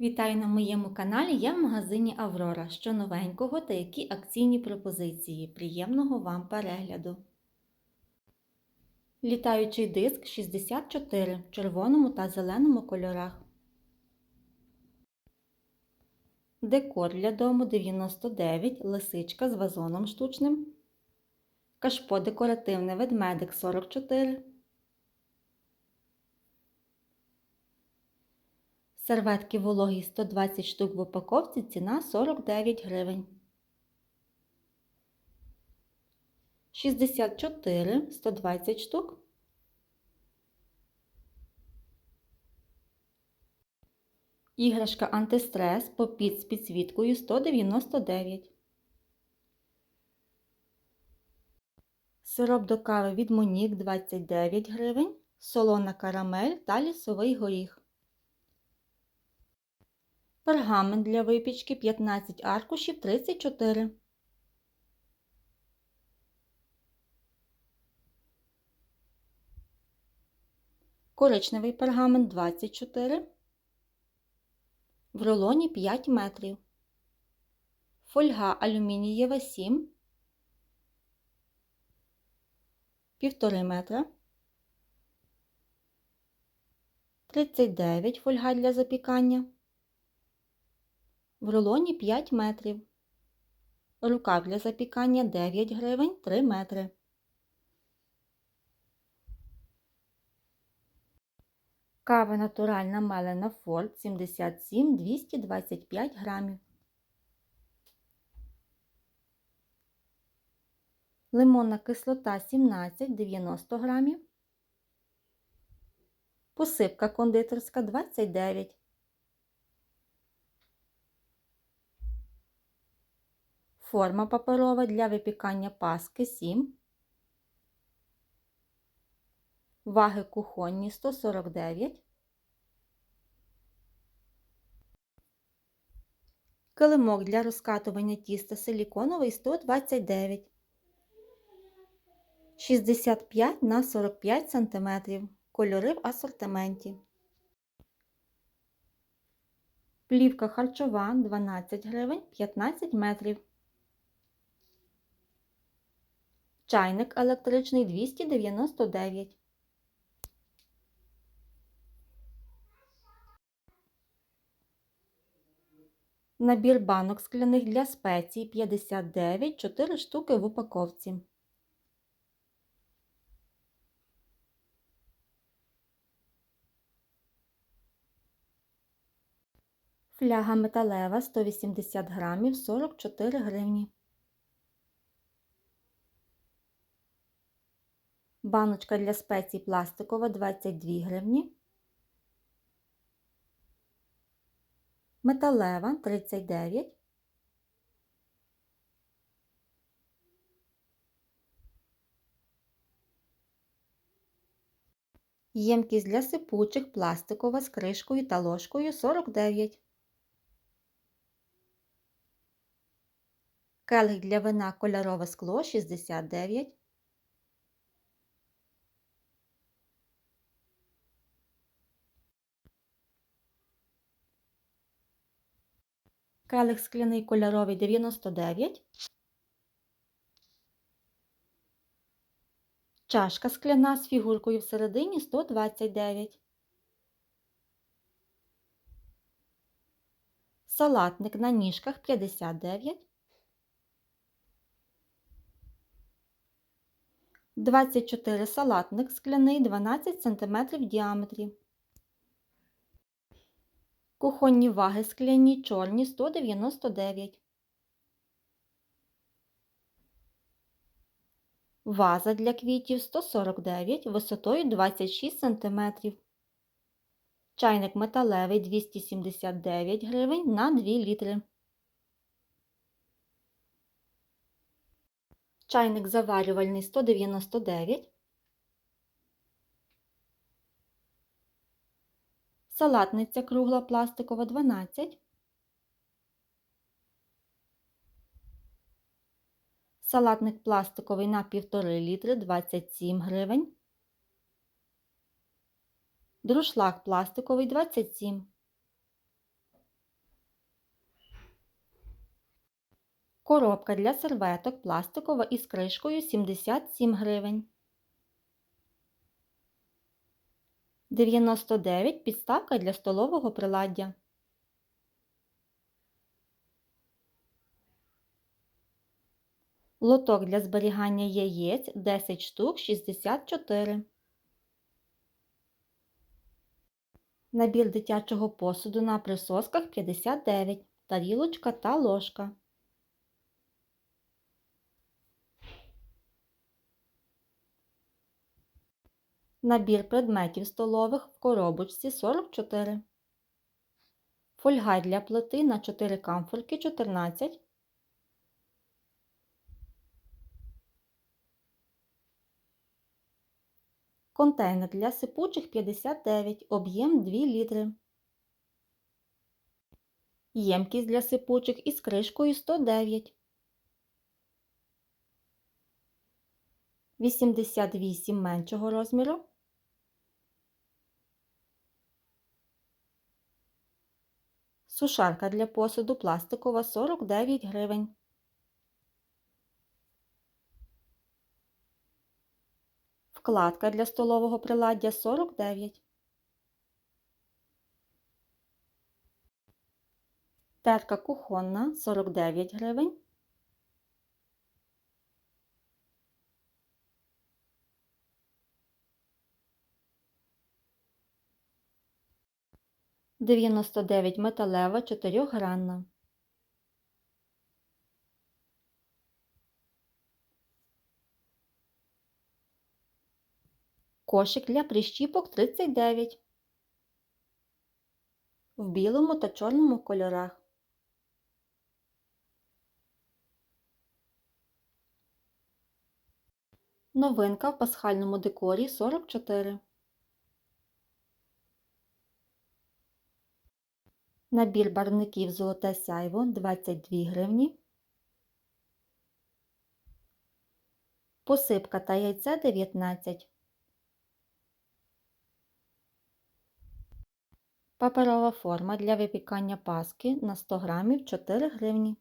Вітаю на моєму каналі. Я в магазині Аврора. Що новенького та які акційні пропозиції. Приємного вам перегляду. Літаючий диск 64 в червоному та зеленому кольорах. Декор для дому 99, лисичка з вазоном штучним. Кашпо декоративне ведмедик 44. Серветки вологі 120 штук в упаковці, ціна 49 гривень. 64 120 штук. Іграшка антистрес попід з підсвіткою 199. Сироп до кави від Монік 29 гривень. Солона карамель та лісовий горіх. Пергамент для випічки 15 аркушів 34. Коричневий пергамент 24. В рулоні 5 метрів. Фольга алюмінієва 7. 1,5 метра. 39 фольга для запікання. В рулоні 5 метрів. Рукав для запікання 9 гривень 3 метри. Кава натуральна мелена Форд 77 225 грамів. Лимонна кислота 17 90 грамів. Посипка кондитерська 29 Форма паперова для випікання паски 7. Ваги кухонні 149. Килимок для розкатування тіста силіконовий 129. 65 на 45 см. Кольори в асортименті. Плівка харчова 12 гривень 15 метрів. Чайник електричний 299. Набір банок скляних для спецій 59, 4 штуки в упаковці. Фляга металева 180 грамів 44 гривні. Баночка для спецій пластикова 22 гривні. Металева 39. Ємкість для сипучих пластикова з кришкою та ложкою 49. Келих для вина кольорове скло 69. Келих скляний кольоровий 99. Чашка скляна з фігуркою всередині 129. Салатник на ніжках 59. 24 салатник скляний 12 см в діаметрі. Кухонні ваги скляні чорні 199. Ваза для квітів 149 висотою 26 см. Чайник металевий 279 гривень на 2 літри. Чайник заварювальний 199. салатниця кругла пластикова 12, салатник пластиковий на 1,5 літри 27 гривень, друшлаг пластиковий 27. Коробка для серветок пластикова із кришкою 77 гривень. 99 підставка для столового приладдя. Лоток для зберігання яєць 10 штук 64. Набір дитячого посуду на присосках 59. Тарілочка та ложка. Набір предметів столових в коробочці 44. Фольга для плити на 4 камфорки 14. Контейнер для сипучих 59, об'єм 2 літри. Ємкість для сипучих із кришкою 109. 88 меншого розміру. Сушарка для посуду пластикова 49 гривень. Вкладка для столового приладдя 49. Терка кухонна 49 гривень. Дев'яносто дев'ять металева чотирьохгранна. Кошик для прищіпок 39 в білому та чорному кольорах. Новинка в пасхальному декорі 44. Набір барвників Золоте сяйво 22 гривні. Посипка та яйце 19. Паперова форма для випікання паски на 100 грамів 4 гривні.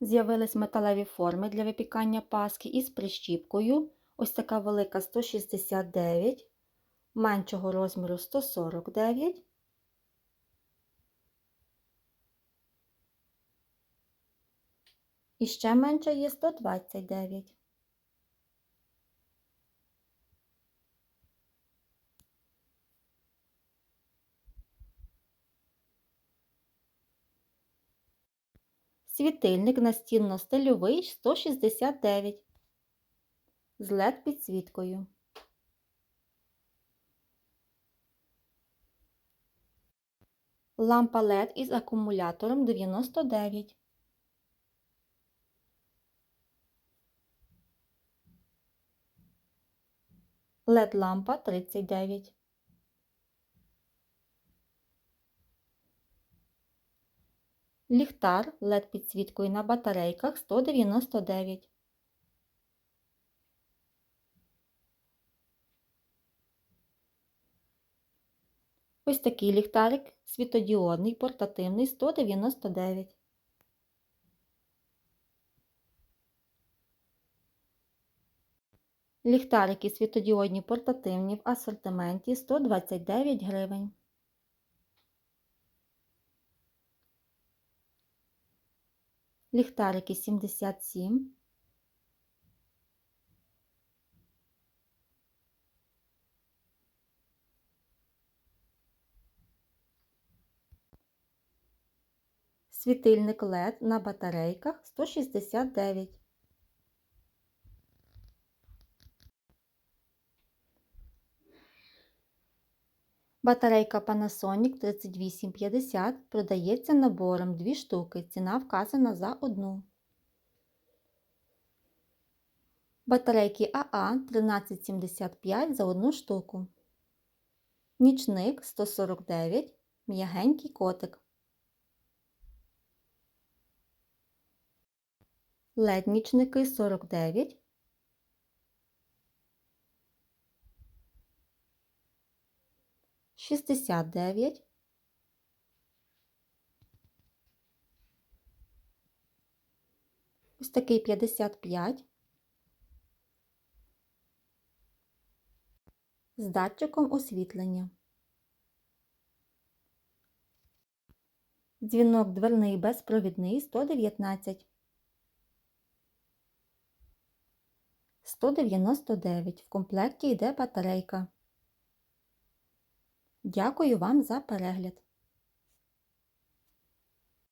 З'явились металеві форми для випікання паски із прищіпкою. Ось така велика 169, меншого розміру 149. І ще менша є 129. Світильник настінно-стильовий 169 з LED підсвіткою. Лампа LED із акумулятором 99. LED лампа 39. Ліхтар LED підсвіткою на батарейках 199. Ось такий ліхтарик світодіодний, портативний 199. Ліхтарики світодіодні портативні в асортименті 129 гривень. Ліхтарики 77. Світильник LED на батарейках 169. Батарейка Panasonic 3850 продається набором 2 штуки. Ціна вказана за одну. Батарейки АА 1375 за одну штуку. Нічник 149. М'ягенький котик. леднічники 49. Шістдесят дев'ять. Ось такий 55. З датчиком освітлення. Дзвінок дверний безпровідний 119. 199. В комплекті йде батарейка. Дякую вам за перегляд.